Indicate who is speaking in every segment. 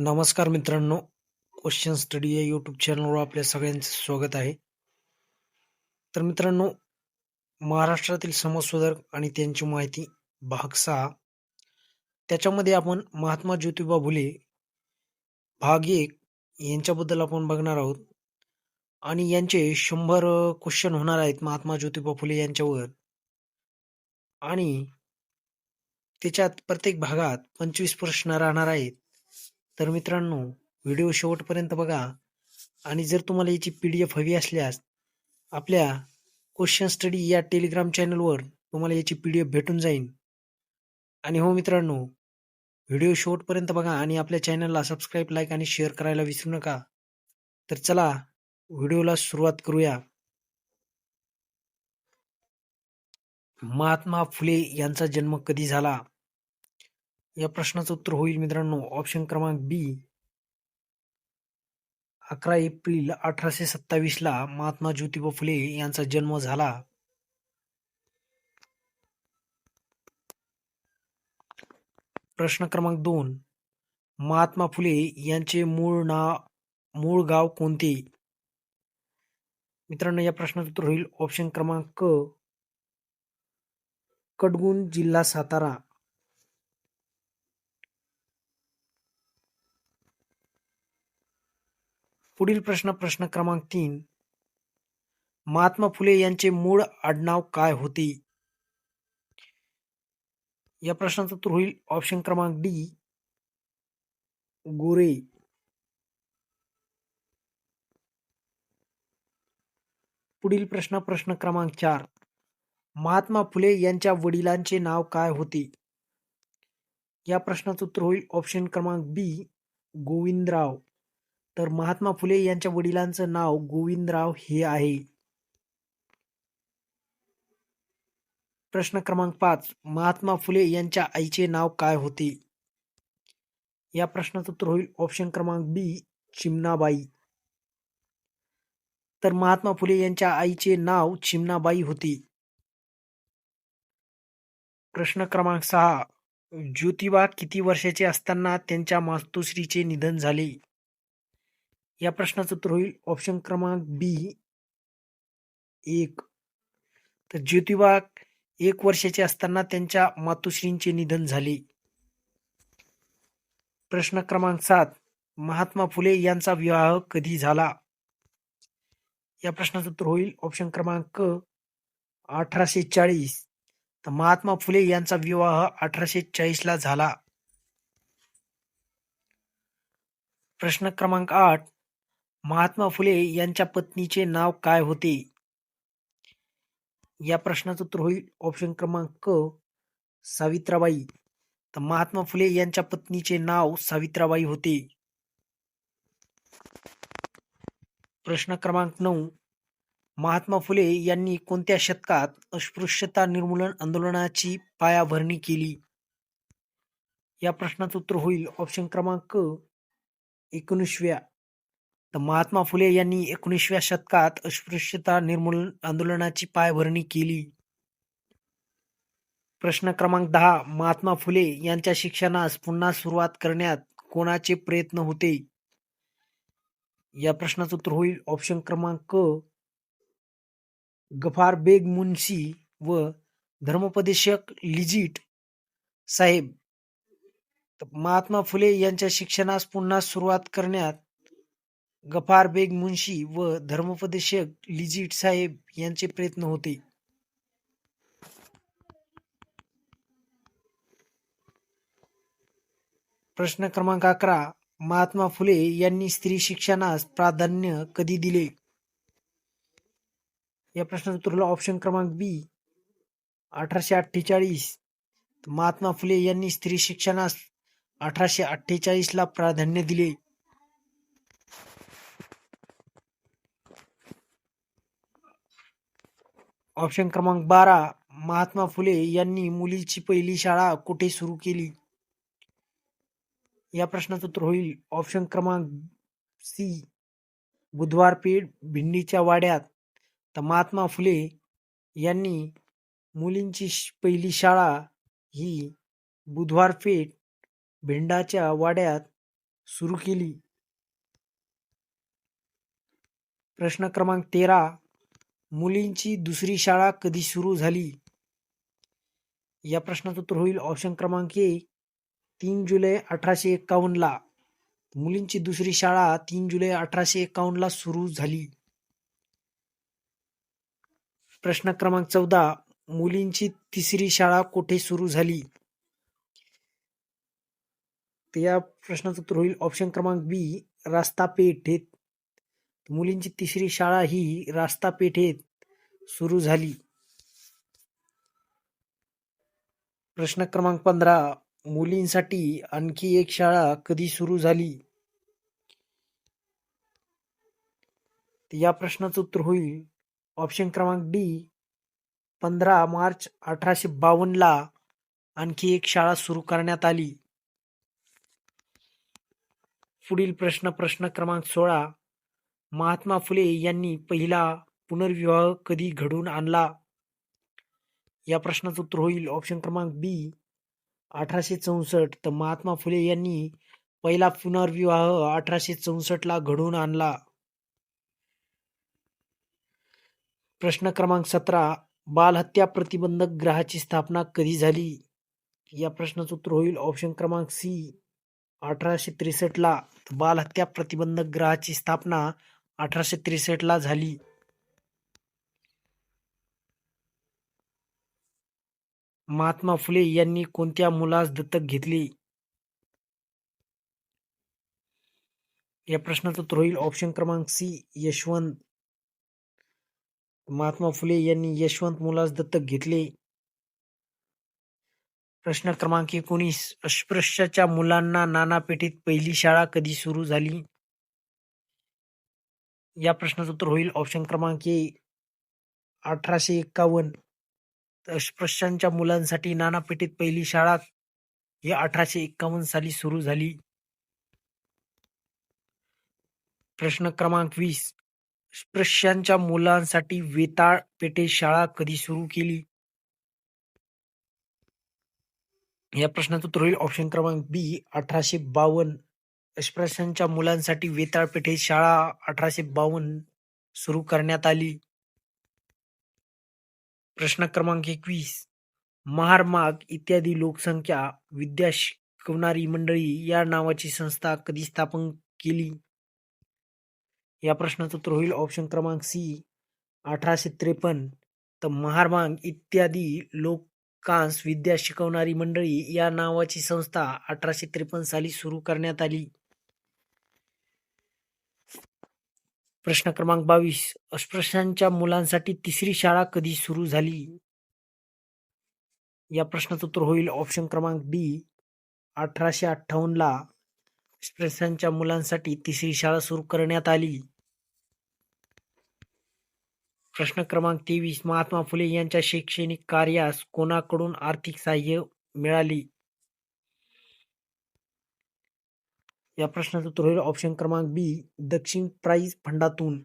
Speaker 1: नमस्कार मित्रांनो question study या यूट्यूब चॅनलवर आपल्या सगळ्यांचे स्वागत आहे. तर मित्रांनो महाराष्ट्रातील समाजसुधारक आणि त्यांची माहिती भाग सहा त्याच्यामध्ये आपण महात्मा ज्योतिबा फुले भाग एक यांच्याबद्दल आपण बघणार आहोत. आणि यांचे शंभर क्वेश्चन होणार आहेत महात्मा ज्योतिबा फुले यांच्यावर. आणि त्याच्यात प्रत्येक भागात पंचवीस प्रश्न राहणार आहेत. तर मित्रांनो व्हिडिओ शेवटपर्यंत बघा आणि जर तुम्हाला याची पी डी एफ हवी असल्यास आपल्या क्वेश्चन स्टडी या टेलिग्राम चॅनलवर तुम्हाला याची पी डी एफ भेटून जाईल. आणि हो मित्रांनो व्हिडिओ शेवटपर्यंत बघा आणि आपल्या चॅनलला सबस्क्राईब लाईक आणि शेअर करायला विसरू नका. तर चला व्हिडिओला सुरुवात करूया. महात्मा फुले यांचा जन्म कधी झाला? या प्रश्नाचं उत्तर होईल मित्रांनो. ऑप्शन क्रमांक बी अकरा एप्रिल अठराशे सत्तावीसला महात्मा ज्योतिबा फुले यांचा जन्म झाला. प्रश्न क्रमांक दोन. महात्मा फुले यांचे मूळ नाव मूळ गाव कोणते? मित्रांनो या प्रश्नाचं उत्तर होईल. ऑप्शन क्रमांक क कडगुण जिल्हा सातारा. पुढील प्रश्न प्रश्न क्रमांक तीन. महात्मा फुले यांचे मूळ आडनाव काय होते? या प्रश्नाचं उत्तर होईल ऑप्शन क्रमांक डी गोरे. पुढील प्रश्न प्रश्न क्रमांक चार. महात्मा फुले यांच्या वडिलांचे नाव काय होते? या प्रश्नाचं उत्तर होईल ऑप्शन क्रमांक बी गोविंदराव. तर महात्मा फुले यांच्या वडिलांचं नाव गोविंदराव हे आहे. प्रश्न क्रमांक पाच महात्मा फुले यांच्या आईचे नाव काय होते? या प्रश्नाचं उत्तर होईल ऑप्शन क्रमांक बी चिमणाबाई. तर महात्मा फुले यांच्या आईचे नाव चिमणाबाई होते. प्रश्न क्रमांक सहा ज्योतिबा किती वर्षाचे असताना त्यांच्या मातोश्रीचे निधन झाले? या प्रश्नाचं उत्तर होईल. ऑप्शन क्रमांक बी एक. तर ज्योतिबा एक वर्षाचे असताना त्यांच्या मातोश्रींचे निधन झाले. प्रश्न क्रमांक सात. महात्मा फुले यांचा विवाह कधी झाला? या प्रश्नाचं उत्तर होईल. ऑप्शन क्रमांक अठराशे चाळीस. तर महात्मा फुले यांचा विवाह अठराशे चाळीस ला झाला. प्रश्न क्रमांक आठ. महात्मा फुले यांच्या पत्नीचे नाव काय होते? या प्रश्नाचं उत्तर होईल ऑप्शन क्रमांक सावित्राबाई. तर महात्मा फुले यांच्या पत्नीचे नाव सावित्राबाई होते. प्रश्न क्रमांक नऊ. महात्मा फुले यांनी कोणत्या शतकात अस्पृश्यता निर्मूलन आंदोलनाची पायाभरणी केली? या प्रश्नाचं उत्तर होईल ऑप्शन क्रमांक एकोणीसव्या. तर महात्मा फुले यांनी एकोणीसव्या शतकात अस्पृश्यता निर्मूलन आंदोलनाची पायभरणी केली. प्रश्न क्रमांक दहा महात्मा फुले यांच्या शिक्षणास पुन्हा सुरुवात करण्यात कोणाचे प्रयत्न होते? या प्रश्नाचं उत्तर होईल ऑप्शन क्रमांक गफार बेग मुन्शी व धर्मोपदेशक लिजिट साहेब. महात्मा फुले यांच्या शिक्षणास पुन्हा सुरुवात करण्यात गफार बेग मुन्शी व धर्मोपदेशक लिजिट साहेब यांचे प्रयत्न होते. प्रश्न क्रमांक अकरा महात्मा फुले यांनी स्त्री शिक्षणास प्राधान्य कधी दिले? या प्रश्नाचं उत्तर ऑप्शन क्रमांक बी अठराशे अठ्ठेचाळीस. महात्मा फुले यांनी स्त्री शिक्षणास अठराशे अठ्ठेचाळीस ला प्राधान्य दिले. ऑप्शन क्रमांक बारा महात्मा फुले यांनी मुलीची पहिली शाळा कुठे सुरू केली? या प्रश्नाचं उत्तर होईल. ऑप्शन क्रमांक सी बुधवार पेठ भिंडीच्या वाड्यात. तर महात्मा फुले यांनी मुलींची पहिली शाळा ही बुधवार पेठ भिंडाच्या वाड्यात सुरू केली. प्रश्न क्रमांक तेरा मुलींची दुसरी शाळा कधी सुरू झाली? या प्रश्नाचं उत्तर होईल ऑप्शन क्रमांक ए तीन जुलै अठराशे एकावन्नला मुलींची दुसरी शाळा तीन जुलै अठराशे एकावन्नला सुरू झाली. प्रश्न क्रमांक चौदा मुलींची तिसरी शाळा कोठे सुरू झाली? तर या प्रश्नाचं उत्तर होईल ऑप्शन क्रमांक बी रास्ता पेठेत मुलींची तिसरी शाळा ही रास्ता पेठेत सुरू झाली. प्रश्न क्रमांक पंधरा मुलींसाठी आणखी एक शाळा कधी सुरू झाली? या प्रश्नाचं उत्तर होईल. ऑप्शन क्रमांक डी पंधरा मार्च अठराशे बावन्नला आणखी एक शाळा सुरू करण्यात आली. पुढील प्रश्न प्रश्न क्रमांक सोळा महात्मा फुले यांनी पहिला पुनर्विवाह कधी घडून आणला? या प्रश्नाचं उत्तर होईल ऑप्शन क्रमांक बी अठराशे चौसष्ट. तर महात्मा फुले यांनी पहिला पुनर्विवाह अठराशे चौसष्टला घडून आणला. प्रश्न क्रमांक सतरा. बालहत्या प्रतिबंधक ग्रहाची स्थापना कधी झाली? या प्रश्नाचं उत्तर होईल ऑप्शन क्रमांक सी अठराशे त्रेसष्टला बालहत्या प्रतिबंधक ग्रहाची स्थापना अठराशे त्रेसष्टला झाली. महात्मा फुले यांनी कोणत्या मुलास दत्तक घेतले? या प्रश्नाचं उत्तर होईल ऑप्शन क्रमांक सी यशवंत. महात्मा फुले यांनी यशवंत मुलास दत्तक घेतले. प्रश्न क्रमांक एकोणीस अस्पृश्याच्या मुलांना नानापेठीत पहिली शाळा कधी सुरू झाली? या प्रश्नाचं उत्तर होईल. ऑप्शन क्रमांक ए अठराशे एक्कावन्न. अस्पृश्यांच्या मुलांसाठी नानापेठीत पहिली शाळा ही अठराशे एक्कावन्न साली सुरू झाली. प्रश्न क्रमांक वीस स्पृश्यांच्या मुलांसाठी वेताळ पेठे शाळा कधी सुरू केली? या प्रश्नाचं उत्तर होईल. ऑप्शन क्रमांक बी अठराशे बावन्न. अस्पृश्यांच्या मुलांसाठी वेताळ शाळा अठराशे बावन्न सुरू करण्यात आली. प्रश्न क्रमांक एकवीस. महारमाग इत्यादी लोकसंख्या विद्या शिकवणारी मंडळी या नावाची संस्था कधी स्थापन केली? या प्रश्नाचं उत्तर होईल. ऑप्शन क्रमांक सी अठराशे त्रेपन्न. तर महारमाग इत्यादी लोकांस विद्या शिकवणारी मंडळी या नावाची संस्था अठराशे त्रेपन्न साली सुरू करण्यात आली. प्रश्न क्रमांक बावीस. अस्पृश्यांच्या मुलांसाठी तिसरी शाळा कधी सुरू झाली? या प्रश्नाचं उत्तर होईल ऑप्शन क्रमांक डी. अठराशे अठ्ठावन्नला अस्पृश्यांच्या मुलांसाठी तिसरी शाळा सुरू करण्यात आली. प्रश्न क्रमांक तेवीस. महात्मा फुले यांच्या शैक्षणिक कार्यास कोणाकडून आर्थिक सहाय्य मिळाली? या प्रश्नाचं उत्तर होईल ऑप्शन क्रमांक बी दक्षिण प्राईज फंडातून.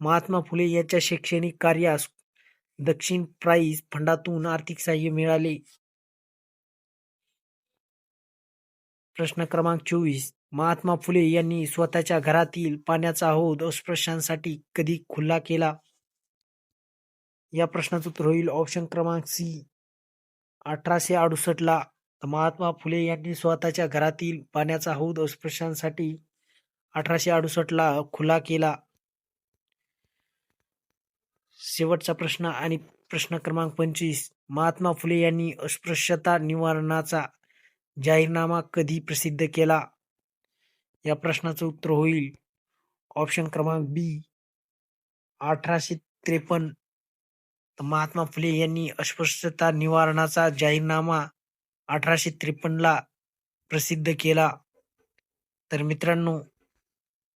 Speaker 1: महात्मा फुले यांच्या शैक्षणिक कार्यास दक्षिण प्राईज फंडातून आर्थिक सहाय्य मिळाले. प्रश्न क्रमांक चोवीस महात्मा फुले यांनी स्वतःच्या घरातील पाण्याचा हौद अस्पृश्यांसाठी कधी खुला केला? या प्रश्नाचं उत्तर होईल ऑप्शन क्रमांक सी अठराशे अडुसष्टला. महात्मा फुले यांनी स्वतःच्या घरातील पाण्याचा हौद अस्पृश्यांसाठी अठराशे अडुसष्टला खुला केला. शेवटचा प्रश्न आणि प्रश्न क्रमांक पंचवीस. महात्मा फुले यांनी अस्पृश्यता निवारणाचा जाहीरनामा कधी प्रसिद्ध केला? या प्रश्नाचं उत्तर होईल. ऑप्शन क्रमांक बी. अठराशे त्रेपन्न. महात्मा फुले यांनी अस्पृश्यता निवारणाचा जाहीरनामा अठराशे त्रेपन्नला प्रसिद्ध केला. तर मित्रांनो